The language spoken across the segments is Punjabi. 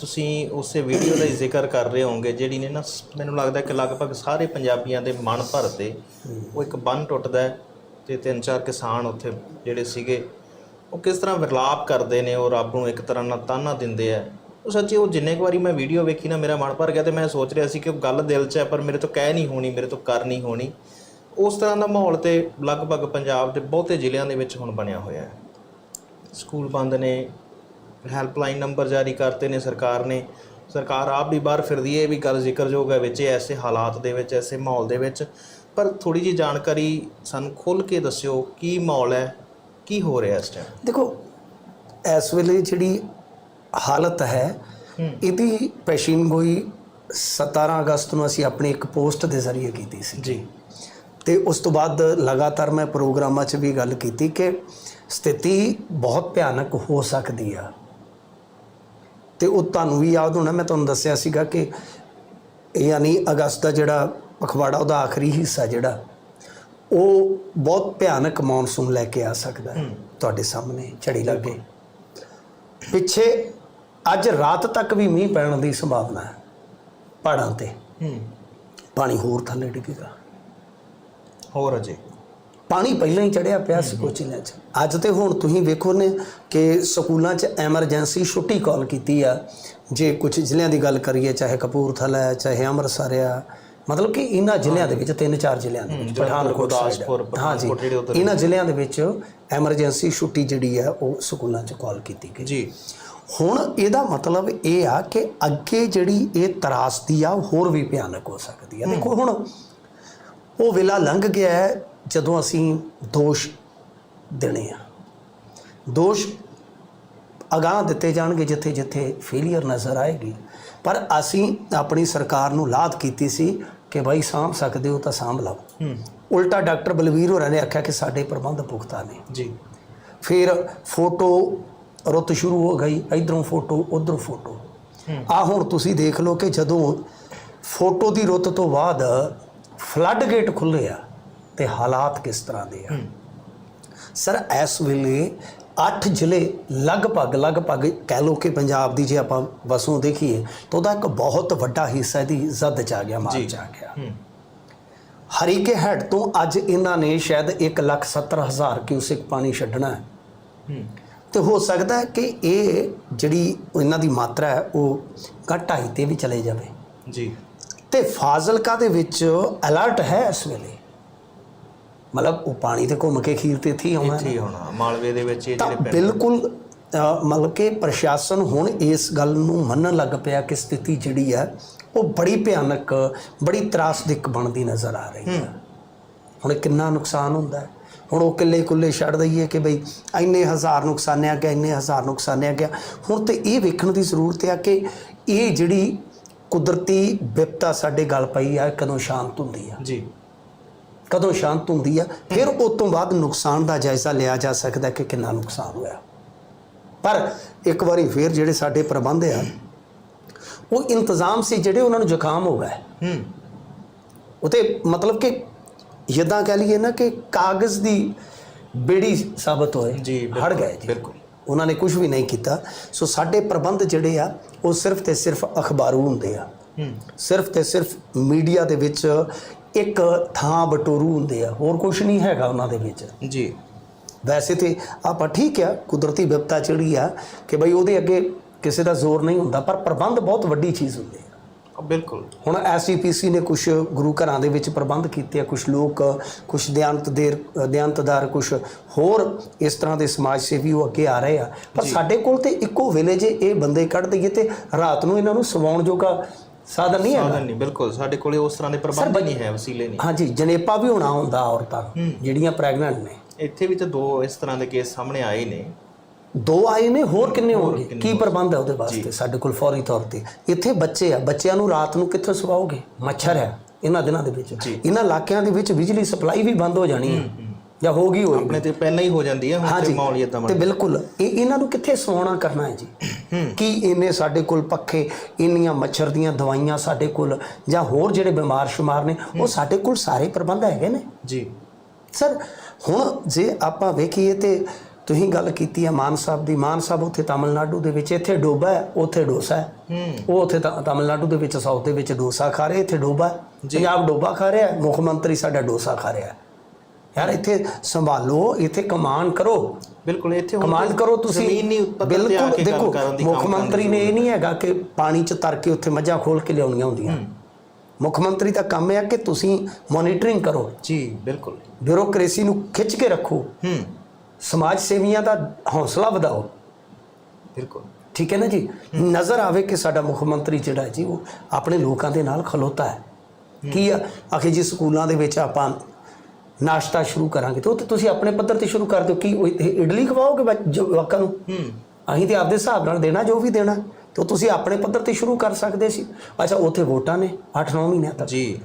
ਤੁਸੀਂ ਉਸੇ ਵੀਡੀਓ ਦਾ ਹੀ ਜ਼ਿਕਰ ਕਰ ਰਹੇ ਹੋਵੋਗੇ, ਜਿਹੜੀ ਨੇ ਨਾ ਸ- ਮੈਨੂੰ ਲੱਗਦਾ ਕਿ ਲਗਭਗ ਸਾਰੇ ਪੰਜਾਬੀਆਂ ਦੇ ਮਨ ਭਰਦੇ ਉਹ ਇੱਕ ਬੰਨ ਟੁੱਟਦਾ ਹੈ ਤੇ ਤਿੰਨ ਚਾਰ ਕਿਸਾਨ ਉੱਥੇ ਜਿਹੜੇ ਸੀਗੇ, ਉਹ ਕਿਸ ਤਰ੍ਹਾਂ ਵਿਰਲਾਪ ਕਰਦੇ ਨੇ ਉਹ ਰੱਬ ਨੂੰ ਇੱਕ ਤਰ੍ਹਾਂ ਨਾਲ ਤਾਨਾ ਦਿੰਦੇ ਆ। ਉਹ ਸੱਚੀ ਉਹ ਜਿੰਨੇ ਕੁ ਵਾਰੀ ਮੈਂ ਵੀਡੀਓ ਵੇਖੀ ਨਾ, ਮੇਰਾ ਮਨ ਭਰ ਗਿਆ ਤੇ ਮੈਂ ਸੋਚ ਰਿਹਾ ਸੀ ਕਿ ਉਹ ਗੱਲ ਦਿਲ 'ਚ ਹੈ, ਪਰ ਮੇਰੇ ਤੋਂ ਕਹਿ ਨਹੀਂ ਹੋਣੀ, ਮੇਰੇ ਤੋਂ ਕਰ ਨਹੀਂ ਹੋਣੀ। ਉਸ ਤਰ੍ਹਾਂ ਦਾ ਮਾਹੌਲ ਤੇ ਲਗਭਗ ਪੰਜਾਬ ਦੇ ਬਹੁਤੇ ਜ਼ਿਲ੍ਹਿਆਂ ਦੇ ਵਿੱਚ ਹੁਣ ਬਣਿਆ ਹੋਇਆ ਹੈ। ਸਕੂਲ ਬੰਦ ਨੇ ਹੈਲਪਲਾਈਨ ਨੰਬਰ ਜਾਰੀ ਕਰਤੇ ਨੇ ਸਰਕਾਰ ਨੇ। ਸਰਕਾਰ ਆਪ ਵੀ ਬਾਹਰ ਫਿਰਦੀ ਹੈ ਇਹ ਵੀ ਗੱਲ ਜ਼ਿਕਰਯੋਗ ਹੈ ਵਿੱਚ ਐਸੇ ਹਾਲਾਤ ਦੇ ਵਿੱਚ ਐਸੇ ਮਾਹੌਲ ਦੇ ਵਿੱਚ। ਪਰ ਥੋੜੀ ਜੀ ਜਾਣਕਾਰੀ ਸਾਨੂੰ ਖੁੱਲ ਕੇ ਦੱਸਿਓ ਕੀ ਮਾਹੌਲ ਹੈ ਕੀ ਹੋ ਰਿਹਾ ਇਸ ਟਾਈਮ ਦੇਖੋ ਇਸ ਵੇਲੇ ਜਿਹੜੀ ਹਾਲਤ ਹੈ। ਇਹਦੀ ਪੈਸ਼ੀਨਗੋਈ 17 ਅਗਸਤ ਨੂੰ ਅਸੀਂ ਆਪਣੀ ਇੱਕ ਪੋਸਟ ਦੇ ਜ਼ਰੀਏ ਕੀਤੀ ਸੀ। ਜੀ। ਤੇ ਉਸ ਤੋਂ ਬਾਅਦ ਲਗਾਤਾਰ ਮੈਂ ਪ੍ਰੋਗਰਾਮਾਂ 'ਚ ਵੀ ਗੱਲ ਕੀਤੀ ਕਿ ਸਥਿਤੀ ਬਹੁਤ ਭਿਆਨਕ ਹੋ ਸਕਦੀ ਆ। ਤੇ ਉਹ ਤੁਹਾਨੂੰ ਵੀ ਯਾਦ ਹੋਣਾ ਮੈਂ ਤੁਹਾਨੂੰ ਦੱਸਿਆ ਸੀਗਾ ਕਿ ਯਾਨੀ ਅਗਸਤ ਦਾ ਜਿਹੜਾ ਪਖਵਾੜਾ ਉਹਦਾ ਆਖਰੀ ਹਿੱਸਾ ਜਿਹੜਾ ਉਹ ਬਹੁਤ ਭਿਆਨਕ ਮੌਨਸੂਨ ਲੈ ਕੇ ਆ ਸਕਦਾ ਹੈ ਤੁਹਾਡੇ ਸਾਹਮਣੇ ਝੜੀ ਲੱਗੇ ਪਿੱਛੇ ਅੱਜ ਰਾਤ ਤੱਕ ਵੀ ਮੀਂਹ ਪੈਣ ਦੀ ਸੰਭਾਵਨਾ ਹੈ ਪਹਾੜਾਂ ਤੇ। ਹੂੰ। ਪਾਣੀ ਹੋਰ ਥੱਲੇ ਡਿੱਗੇਗਾ। ਹੋਰ ਅਜੇ। ਪਾਣੀ ਪਹਿਲਾਂ ਹੀ ਚੜਿਆ ਪਿਆ ਸੀ ਜ਼ਿਲ੍ਹਿਆਂ 'ਚ। ਅੱਜ ਤੇ ਹੁਣ ਤੁਸੀਂ ਵੇਖੋ ਨੇ ਕਿ ਸਕੂਲਾਂ 'ਚ ਐਮਰਜੈਂਸੀ ਛੁੱਟੀ ਕਾਲ ਕੀਤੀ ਆ। ਜੇ ਕੁਝ ਜ਼ਿਲ੍ਹਿਆਂ ਦੀ ਗੱਲ ਕਰੀਏ ਚਾਹੇ ਕਪੂਰਥਲਾ ਹੈ ਚਾਹੇ ਅੰਮ੍ਰਿਤਸਰ ਆ ਮਤਲਬ ਕਿ ਇਹਨਾਂ ਜ਼ਿਲ੍ਹਿਆਂ ਦੇ ਵਿੱਚ ਤਿੰਨ ਚਾਰ ਜ਼ਿਲ੍ਹਿਆਂ ਦੇ ਵਿੱਚ ਪਠਾਨਕੋਟ ਹਾਂਜੀ ਇਹਨਾਂ ਜ਼ਿਲ੍ਹਿਆਂ ਦੇ ਵਿੱਚ ਐਮਰਜੈਂਸੀ ਛੁੱਟੀ ਜਿਹੜੀ ਹੈ ਉਹ ਸਕੂਲਾਂ 'ਚ ਕਾਲ ਕੀਤੀ ਗਈ। ਜੀ। ਹੁਣ ਇਹਦਾ ਮਤਲਬ ਇਹ ਆ ਕਿ ਅੱਗੇ ਜਿਹੜੀ ਇਹ ਤਰਾਸਦੀ ਆ ਹੋਰ ਵੀ ਭਿਆਨਕ ਹੋ ਸਕਦੀ ਆ। ਦੇਖੋ ਹੁਣ ਉਹ ਵੇਲਾ ਲੰਘ ਗਿਆ ਹੈ ਜਦੋਂ ਅਸੀਂ ਦੋਸ਼ ਦੇਣੇ ਆ। ਦੋਸ਼ ਅਗਾਹ ਦਿੱਤੇ ਜਾਣਗੇ ਜਿੱਥੇ ਜਿੱਥੇ ਫੇਲਿਅਰ ਨਜ਼ਰ ਆਏਗੀ। ਪਰ ਅਸੀਂ ਆਪਣੀ ਸਰਕਾਰ ਨੂੰ ਲਾਦ ਕੀਤੀ ਸੀ ਕਿ ਭਾਈ ਸਾਂਭ ਸਕਦੇ ਹੋ ਤਾਂ ਸਾਂਭ ਲਓ। ਉਲਟਾ ਡਾਕਟਰ ਬਲਵੀਰ ਹੋਰਾਂ ਨੇ ਆਖਿਆ ਕਿ ਸਾਡੇ ਪ੍ਰਬੰਧ ਪੁਖਤਾ ਨੇ। ਜੀ। ਫਿਰ ਫੋਟੋ ਰੁੱਤ ਸ਼ੁਰੂ ਹੋ ਗਈ ਇਧਰੋਂ ਫੋਟੋ ਉਧਰੋਂ ਫੋਟੋ। ਆ ਹੁਣ ਤੁਸੀਂ ਦੇਖ ਲਓ ਕਿ ਜਦੋਂ ਫੋਟੋ ਦੀ ਰੁੱਤ ਤੋਂ ਬਾਅਦ ਫਲੱਡ ਗੇਟ ਖੁੱਲੇ ਆ ਤੇ ਹਾਲਾਤ ਕਿਸ ਤਰ੍ਹਾਂ ਦੇ ਆ? ਸਰ ਇਸ ਵੇਲੇ 8 ਜ਼ਿਲ੍ਹੇ ਲਗਭਗ ਲਗਭਗ ਕਹਿ ਲਓ ਕਿ ਪੰਜਾਬ ਦੀ ਜੇ ਆਪਾਂ ਵਸੋਂ ਦੇਖੀਏ ਤਾਂ ਉਹਦਾ ਇੱਕ ਬਹੁਤ ਵੱਡਾ ਹਿੱਸਾ ਇਹਦੀ ਜ਼ਦ ਚ ਆ ਗਿਆ ਮਾਰ ਚ ਆ ਗਿਆ। ਹਰੀਕੇ ਹੈਡ ਤੋਂ ਅੱਜ ਇਹਨਾਂ ਨੇ ਸ਼ਾਇਦ 1,70,000 ਕਿਊਸਿਕ ਪਾਣੀ ਛੱਡਣਾ ਹੈ। ਤੇ ਹੋ ਸਕਦਾ ਕਿ ਇਹ ਜਿਹੜੀ ਇਹਨਾਂ ਦੀ ਮਾਤਰਾ ਹੈ ਉਹ ਘੱਟ ਢਾਈ ਤੇ ਵੀ ਚਲੇ ਜਾਵੇ। ਜੀ। ਤੇ ਫਾਜ਼ਿਲਕਾ ਦੇ ਵਿੱਚ ਅਲਰਟ ਹੈ ਇਸ ਵੇਲੇ? ਮਤਲਬ ਉਹ ਪਾਣੀ ਤੇ ਘੁੰਮ ਕੇ ਖੀਰ ਤੇ ਇੱਥੇ ਹੀ ਆਉਣਾ ਇੱਥੇ ਹੀ ਹੋਣਾ ਮਾਲਵੇ ਦੇ ਵਿੱਚ ਇਹ ਜਿਹੜੇ ਪਿੰਡ ਬਿਲਕੁਲ ਮਤਲਬ ਕਿ ਪ੍ਰਸ਼ਾਸਨ ਹੁਣ ਇਸ ਗੱਲ ਨੂੰ ਮੰਨਣ ਲੱਗ ਪਿਆ ਕਿ ਸਥਿਤੀ ਜਿਹੜੀ ਹੈ ਉਹ ਬੜੀ ਭਿਆਨਕ ਬੜੀ ਤਰਾਸਦਿਕ ਬਣਦੀ ਨਜ਼ਰ ਆ ਰਹੀ ਹੈ। ਹੁਣ ਕਿੰਨਾ ਨੁਕਸਾਨ ਹੁੰਦਾ ਹੈ? ਹੁਣ ਉਹ ਕਿੱਲੇ ਕੁੱਲੇ ਛੱਡ ਦਈਏ ਕਿ ਬਈ ਇੰਨੇ ਹਜ਼ਾਰ ਨੁਕਸਾਨਿਆ ਗਿਆ ਇੰਨੇ ਹਜ਼ਾਰ ਨੁਕਸਾਨਿਆ ਗਿਆ। ਹੁਣ ਤੇ ਇਹ ਵੇਖਣ ਦੀ ਜ਼ਰੂਰਤ ਹੈ ਕਿ ਇਹ ਜਿਹੜੀ ਕੁਦਰਤੀ ਵਿਪਤਾ ਸਾਡੇ ਗਲ ਪਈ ਆ ਕਦੋਂ ਸ਼ਾਂਤ ਹੁੰਦੀ ਆ? ਜੀ। ਕਦੋਂ ਸ਼ਾਂਤ ਹੁੰਦੀ ਆ ਫਿਰ ਉਸ ਤੋਂ ਬਾਅਦ ਨੁਕਸਾਨ ਦਾ ਜਾਇਜ਼ਾ ਲਿਆ ਜਾ ਸਕਦਾ ਕਿ ਕਿੰਨਾ ਨੁਕਸਾਨ ਹੋਇਆ। ਪਰ ਇੱਕ ਵਾਰੀ ਫਿਰ ਜਿਹੜੇ ਸਾਡੇ ਪ੍ਰਬੰਧ ਆ ਉਹ ਇੰਤਜ਼ਾਮ ਸੀ ਜਿਹੜੇ ਉਹਨਾਂ ਨੂੰ ਜ਼ੁਕਾਮ ਹੋ ਗਿਆ। ਹੂੰ। ਉਹ ਤੇ ਮਤਲਬ ਕਿ ਜਿੱਦਾਂ ਕਹਿ ਲਈਏ ਨਾ ਕਿ ਕਾਗਜ਼ ਦੀ ਬੇੜੀ ਸਾਬਤ ਹੋਏ ਜੀ ਹੜ ਗਏ ਜੀ। ਬਿਲਕੁਲ। ਉਹਨਾਂ ਨੇ ਕੁਝ ਵੀ ਨਹੀਂ ਕੀਤਾ। ਸੋ ਸਾਡੇ ਪ੍ਰਬੰਧ ਜਿਹੜੇ ਆ ਉਹ ਸਿਰਫ ਤੇ ਸਿਰਫ ਅਖਬਾਰੂ ਹੁੰਦੇ ਆ। ਹੂੰ। ਸਿਰਫ ਤੇ ਸਿਰਫ ਮੀਡੀਆ ਦੇ ਵਿੱਚ ਇੱਕ ਥਾਂ ਬਟੋਰੂ ਹੁੰਦੇ ਆ ਹੋਰ ਕੁਝ ਨਹੀਂ ਹੈਗਾ ਉਹਨਾਂ ਦੇ ਵਿੱਚ। ਜੀ। ਵੈਸੇ ਤੇ ਆਪਾਂ ਠੀਕ ਆ ਕੁਦਰਤੀ ਵਿਪਤਾ ਜਿਹੜੀ ਆ ਕਿ ਬਈ ਉਹਦੇ ਅੱਗੇ ਕਿਸੇ ਦਾ ਜ਼ੋਰ ਨਹੀਂ ਹੁੰਦਾ ਪਰ ਪ੍ਰਬੰਧ ਬਹੁਤ ਵੱਡੀ ਚੀਜ਼ ਹੁੰਦੀ ਆ। ਅ, ਬਿਲਕੁਲ। ਹੁਣ ਐਸਜੀਪੀਸੀ ਨੇ ਕੁਝ ਗੁਰੂ ਘਰਾਂ ਦੇ ਵਿੱਚ ਪ੍ਰਬੰਧ ਕੀਤੇ ਆ ਕੁਝ ਲੋਕ ਕੁਝ ਦਿਆਨਤ ਦੇਰ ਦਿਆਨਤਦਾਰ ਕੁਝ ਹੋਰ ਇਸ ਤਰ੍ਹਾਂ ਦੇ ਸਮਾਜ ਸੇਵੀ ਉਹ ਅੱਗੇ ਆ ਰਹੇ ਆ। ਪਰ ਸਾਡੇ ਕੋਲ ਤੇ ਇੱਕੋ ਵੇਲੇ ਜੇ ਇਹ ਬੰਦੇ ਕੱਢ ਦਈਏ ਤੇ ਰਾਤ ਨੂੰ ਇਹਨਾਂ ਨੂੰ ਸਵਾਉਣ ਜੋਗਾ ਸਾਧਨ ਨਹੀਂ ਹੈਗਾ। ਸਾਧਨ ਨਹੀਂ ਬਿਲਕੁਲ। ਸਾਡੇ ਕੋਲੇ ਉਸ ਤਰ੍ਹਾਂ ਦੇ ਪ੍ਰਬੰਧ ਹੀ ਨਹੀਂ ਹੈ ਵਸੀਲੇ ਨਹੀਂ। ਹਾਂਜੀ ਜਨੇਪਾ ਵੀ ਹੋਣਾ ਹੁੰਦਾ ਔਰਤਾਂ ਨੂੰ, ਜਿਹੜੀਆਂ ਪ੍ਰੈਗਨੈਂਟ ਨੇ। ਇੱਥੇ ਵੀ ਤਾਂ ਦੋ ਇਸ ਤਰ੍ਹਾਂ ਦੇ ਕੇਸ ਸਾਹਮਣੇ ਆਏ ਨੇ। ਦੋ ਆਏ ਨੇ ਹੋਰ ਕਿੰਨੇ ਹੋਣਗੇ? ਕੀ ਪ੍ਰਬੰਧ ਹੈ ਉਹਦੇ ਵਾਸਤੇ ਸਾਡੇ ਕੋਲ ਫੌਰੀ ਤੌਰ ਤੇ? ਇੱਥੇ ਬੱਚੇ ਆ ਬੱਚਿਆਂ ਨੂੰ ਰਾਤ ਨੂੰ ਕਿੱਥੋਂ ਸਵਾਓਗੇ? ਮੱਛਰ ਹੈ ਇਹਨਾਂ ਦਿਨਾਂ ਦੇ ਵਿੱਚ। ਇਹਨਾਂ ਇਲਾਕਿਆਂ ਦੇ ਵਿੱਚ ਬਿਜਲੀ ਸਪਲਾਈ ਵੀ ਬੰਦ ਹੋ ਜਾਣੀ ਹੈ। ਜਾਂ ਹੋ ਗਈ ਹੋਏਗੀ। ਆਪਣੇ ਤੇ ਪਹਿਲਾਂ ਹੀ ਹੋ ਜਾਂਦੀ ਹੈ ਹੁਣ ਤੇ ਮਾਹੌਲ ਹੀ ਇਦਾਂ ਤੇ ਬਿਲਕੁਲ ਇਹ ਇਹਨਾਂ ਨੂੰ ਕਿੱਥੇ ਸਵਾਉਣਾ ਕਰਨਾ ਹੈ ਜੀ? ਕੀ ਇੰਨੇ ਸਾਡੇ ਕੋਲ ਪੱਖੇ ਇੰਨੀਆਂ ਮੱਛਰ ਦੀਆਂ ਦਵਾਈਆਂ ਸਾਡੇ ਕੋਲ ਜਾਂ ਹੋਰ ਜਿਹੜੇ ਬਿਮਾਰ ਸ਼ੁਮਾਰ ਨੇ ਉਹ ਸਾਡੇ ਕੋਲ ਸਾਰੇ ਪ੍ਰਬੰਧ ਹੈਗੇ ਨੇ? ਜੀ। ਸਰ ਹੁਣ ਜੇ ਆਪਾਂ ਵੇਖੀਏ ਤੇ ਤੁਸੀਂ ਗੱਲ ਕੀਤੀ ਹੈ ਮਾਨ ਸਾਹਿਬ ਦੀ ਮਾਨ ਸਾਹਿਬ ਉੱਥੇ ਤਾਮਿਲਨਾਡੂ ਦੇ ਵਿੱਚ ਇੱਥੇ ਡੋਬਾ ਹੈ ਉੱਥੇ ਡੋਸਾ ਹੈ। ਉਹ ਉੱਥੇ ਤਾਮਿਲਨਾਡੂ ਦੇ ਵਿੱਚ ਸਾਊਥ ਦੇ ਵਿੱਚ ਡੋਸਾ ਖਾ ਰਹੇ ਇੱਥੇ ਡੋਬਾ। ਪੰਜਾਬ ਡੋਬਾ ਖਾ ਰਿਹਾ ਮੁੱਖ ਮੰਤਰੀ ਸਾਡਾ ਡੋਸਾ ਖਾ ਰਿਹਾ। ਯਾਰ ਇੱਥੇ ਸੰਭਾਲੋ ਇੱਥੇ ਕਮਾਂਡ ਕਰੋ। ਬਿਲਕੁਲ ਇੱਥੇ ਕਮਾਂਡ ਕਰੋ ਤੁਸੀਂ। ਜ਼ਮੀਨੀ ਪੱਧਰ ਤੇ ਆ ਬਿਲਕੁਲ ਕੇ ਕਰਨ ਦੀ ਮੁੱਖ ਮੰਤਰੀ ਨੇ ਇਹ ਨਹੀਂ ਹੈਗਾ ਕਿ ਪਾਣੀ 'ਚ ਤਰ ਕੇ ਉੱਥੇ ਮੱਝਾਂ ਖੋਲ ਕੇ ਲਿਆਉਣੀਆਂ ਹੁੰਦੀਆਂ। ਮੁੱਖ ਮੰਤਰੀ ਦਾ ਕੰਮ ਹੈ ਕਿ ਤੁਸੀਂ ਮੋਨੀਟਰਿੰਗ ਕਰੋ। ਜੀ ਬਿਲਕੁਲ। ਬਿਊਰੋਕ੍ਰੇਸੀ ਨੂੰ ਖਿੱਚ ਕੇ ਰੱਖੋ। ਹੂੰ। ਸਮਾਜ ਸੇਵੀਆਂ ਦਾ ਹੌਸਲਾ ਵਧਾਓ। ਬਿਲਕੁਲ। ਠੀਕ ਹੈ ਨਾ ਜੀ? ਨਜ਼ਰ ਆਵੇ ਕਿ ਸਾਡਾ ਮੁੱਖ ਮੰਤਰੀ ਜਿਹੜਾ ਜੀ ਉਹ ਆਪਣੇ ਲੋਕਾਂ ਦੇ ਨਾਲ ਖਲੋਤਾ ਹੈ। ਕੀ ਆ? ਆਖੇ ਜੀ ਸਕੂਲਾਂ ਦੇ ਵਿੱਚ ਆਪਾਂ ਨਾਸ਼ਤਾ ਸ਼ੁਰੂ ਕਰਾਂਗੇ। ਤੇ ਉਹ ਤੇ ਤੁਸੀਂ ਆਪਣੇ ਪੱਧਰ ਤੇ ਸ਼ੁਰੂ ਕਰ ਦਿਓ। ਕੀ ਇਡਲੀ ਖਵਾਓਗੇ ਬੱਚ- ਜਵਾਕਾਂ ਨੂੰ? ਹੂੰ। ਅਸੀਂ ਤੇ ਆਪਦੇ ਹਿਸਾਬ ਨਾਲ ਦੇਣਾ ਜੋ ਵੀ ਦੇਣਾ। ਤੇ ਤੁਸੀਂ ਆਪਣੇ ਪੱਧਰ ਤੇ ਸ਼ੁਰੂ ਕਰ ਸਕਦੇ ਸੀ। ਅੱਛਾ ਉੱਥੇ ਵੋਟਾਂ ਨੇ 8-9 ਮਹੀਨਿਆਂ ਤੱਕ। ਜੀ।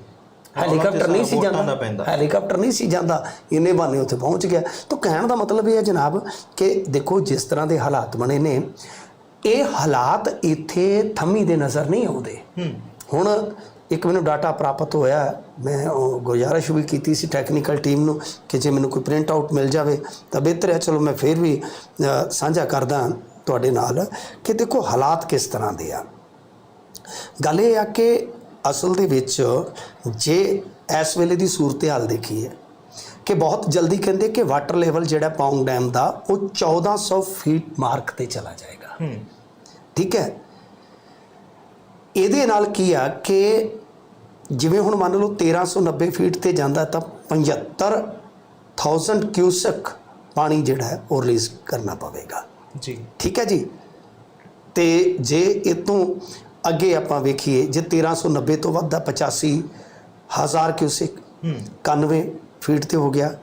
ਹੈਲੀਕਾਪਟਰ ਨਹੀਂ ਸੀ ਜਾਂਦਾ। ਹੈਲੀਕਾਪਟਰ ਨਹੀਂ ਸੀ ਜਾਂਦਾ। ਇੰਨੇ ਬਾਨੇ ਉੱਥੇ ਪਹੁੰਚ ਗਿਆ। ਤਾਂ ਕਹਿਣ ਦਾ ਮਤਲਬ ਇਹ ਹੈ ਜਨਾਬ ਕਿ ਦੇਖੋ ਜਿਸ ਤਰ੍ਹਾਂ ਦੇ ਹਾਲਾਤ ਬਣੇ ਨੇ ਇਹ ਹਾਲਾਤ ਇੱਥੇ ਥੰਮੀ ਦੇ ਨਜ਼ਰ ਨਹੀਂ ਆਉਂਦੇ। ਹੂੰ। ਹੁਣ ਇੱਕ ਮੈਨੂੰ ਡਾਟਾ ਪ੍ਰਾਪਤ ਹੋਇਆ ਮੈਂ ਉਹ ਗੁਜ਼ਾਰਿਸ਼ ਵੀ ਕੀਤੀ ਸੀ ਟੈਕਨੀਕਲ ਟੀਮ ਨੂੰ ਕਿ ਜੇ ਮੈਨੂੰ ਕੋਈ ਪ੍ਰਿੰਟ ਆਊਟ ਮਿਲ ਜਾਵੇ ਤਾਂ ਬਿਹਤਰ ਹੈ ਚਲੋ ਮੈਂ ਫਿਰ ਵੀ ਸਾਂਝਾ ਕਰਦਾ ਤੁਹਾਡੇ ਨਾਲ ਕਿ ਦੇਖੋ ਹਾਲਾਤ ਕਿਸ ਤਰ੍ਹਾਂ ਦੇ ਆ। ਗੱਲ ਇਹ ਆ ਕਿ ਅਸਲ ਦੇ ਵਿੱਚ ਜੇ ਇਸ ਵੇਲੇ ਦੀ ਸੂਰਤ-ਹਾਲ ਦੇਖੀਏ ਕਿ ਬਹੁਤ ਜਲਦੀ ਕਹਿੰਦੇ ਕਿ ਵਾਟਰ ਲੈਵਲ ਜਿਹੜਾ ਪੌਂਗ ਡੈਮ ਦਾ ਉਹ 1400 ਫੀਟ ਮਾਰਕ ਤੇ ਚਲਾ ਜਾਏਗਾ। ਹੂੰ। ਠੀਕ ਹੈ। ਇਹਦੇ ਨਾਲ ਕੀ ਆ ਕਿ ਜਿਵੇਂ ਹੁਣ ਮੰਨ ਲਓ 1390 ਫੀਟ ਤੇ ਜਾਂਦਾ ਤਾਂ 75000 ਕਿਊਸਕ ਪਾਣੀ ਜਿਹੜਾ ਹੈ ਉਹ ਰਿਲੀਜ਼ ਕਰਨਾ ਪਵੇਗਾ। ਜੀ। ਠੀਕ ਹੈ ਜੀ? ਤੇ ਜੇ ਇਹ ਤੋਂ ਅੱਗੇ ਆਪਾਂ ਵੇਖੀਏ ਜੇ 1390 ਤੋਂ ਵੱਧ ਦਾ 85 ਹਜ਼ਾਰ ਕਿਊਸਿਕ ਹੂੰ। 91 ਫੀਟ ਤੇ ਹੋ ਗਿਆ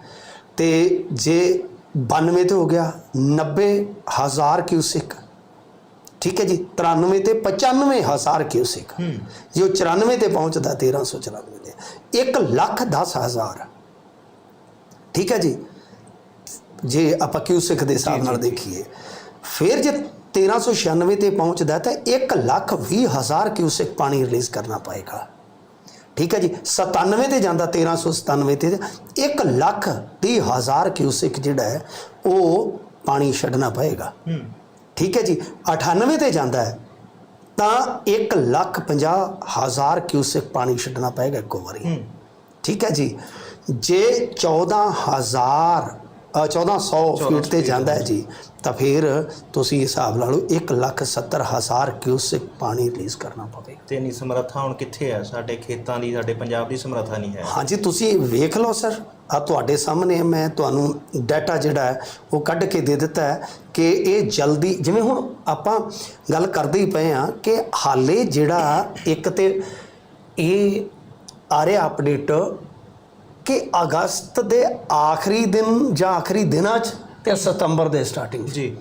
ਤੇ ਜੇ 92 ਤੇ ਹੋ ਗਿਆ 90 ਹਜ਼ਾਰ ਕਿਊਸਿਕ ਠੀਕ ਹੈ ਜੀ? 93 ਤੇ 95 ਹਜ਼ਾਰ ਕਿਊਸਿਕ ਜੇ ਉਹ 94 ਤੇ ਪਹੁੰਚਦਾ 1394 ਤੇ। 1 ਲੱਖ 10 ਹਜ਼ਾਰ। ਠੀਕ ਹੈ ਜੀ? ਜੇ ਆਪਾਂ ਕਿਊਸਿਕ ਦੇ ਹਿਸਾਬ ਨਾਲ ਦੇਖੀਏ ਫਿਰ ਜੇ 1396 ਤੇ ਪਹੁੰਚਦਾ ਤਾਂ 1 ਲੱਖ 20 ਹਜ਼ਾਰ ਕਿਊਸਿਕ ਪਾਣੀ ਰਿਲੀਜ਼ ਕਰਨਾ ਪਏਗਾ। ਠੀਕ ਹੈ ਜੀ? 97 ਤੇ ਜਾਂਦਾ 1397 ਤੇ 1 ਲੱਖ 30 ਹਜ਼ਾਰ ਕਿਊਸਿਕ ਜਿਹੜਾ ਹੈ ਉਹ ਪਾਣੀ ਛੱਡਣਾ ਪਏਗਾ। ਹੂੰ। ਠੀਕ ਹੈ ਜੀ 98 ਤੇ ਜਾਂਦਾ ਹੈ ਤਾਂ 1 ਲੱਖ 50 ਹਜ਼ਾਰ ਕਿਊਸਿਕ ਪਾਣੀ ਛੱਡਣਾ ਪਏਗਾ ਇੱਕੋ ਵਾਰੀ। ਠੀਕ ਹੈ ਜੀ ਜੇ 14000 ਅ, 1400 ਫੀਟ ਤੇ ਜਾਂਦਾ ਹੈ ਜੀ। ਤਾਂ ਫਿਰ ਤੁਸੀਂ ਹਿਸਾਬ ਲਾ ਲਓ 1 ਲੱਖ 70 ਹਜ਼ਾਰ ਕਿਊਸਿਕ ਪਾਣੀ ਰਿਲੀਜ਼ ਕਰਨਾ ਪਵੇਗਾ ਤੇ ਨਹੀਂ ਸਮਰੱਥਾ ਹੁਣ ਕਿੱਥੇ ਹੈ? ਸਾਡੇ ਖੇਤਾਂ ਦੀ ਸਾਡੇ ਪੰਜਾਬ ਦੀ ਸਮਰੱਥਾ ਨਹੀਂ ਹੈ। ਹਾਂਜੀ ਤੁਸੀਂ ਵੇਖ ਲਓ ਸਰ। ਆ ਤੁਹਾਡੇ ਸਾਹਮਣੇ ਮੈਂ ਤੁਹਾਨੂੰ ਡਾਟਾ ਜਿਹੜਾ ਹੈ ਉਹ ਕੱਢ ਕੇ ਦੇ ਦਿੱਤਾ ਹੈ ਕਿ ਇਹ ਜਲਦੀ ਜਿਵੇਂ ਹੁਣ ਆਪਾਂ ਗੱਲ ਕਰਦੇ ਹੀ ਪਏ ਆ ਕਿ ਹਾਲੇ ਜਿਹੜਾ ਇੱਕ ਤੇ ਇਹ ਆ ਰਿਹਾ ਅਪਡੇਟ ਕਿ ਅਗਸਤ ਦੇ ਆਖਰੀ ਦਿਨ ਜਾਂ ਆਖਰੀ ਦਿਨਾਂ 'ਚ ਤੇ ਸਤੰਬਰ ਦੇ ਸਟਾਰਟਿੰਗ 'ਚ। ਜੀ।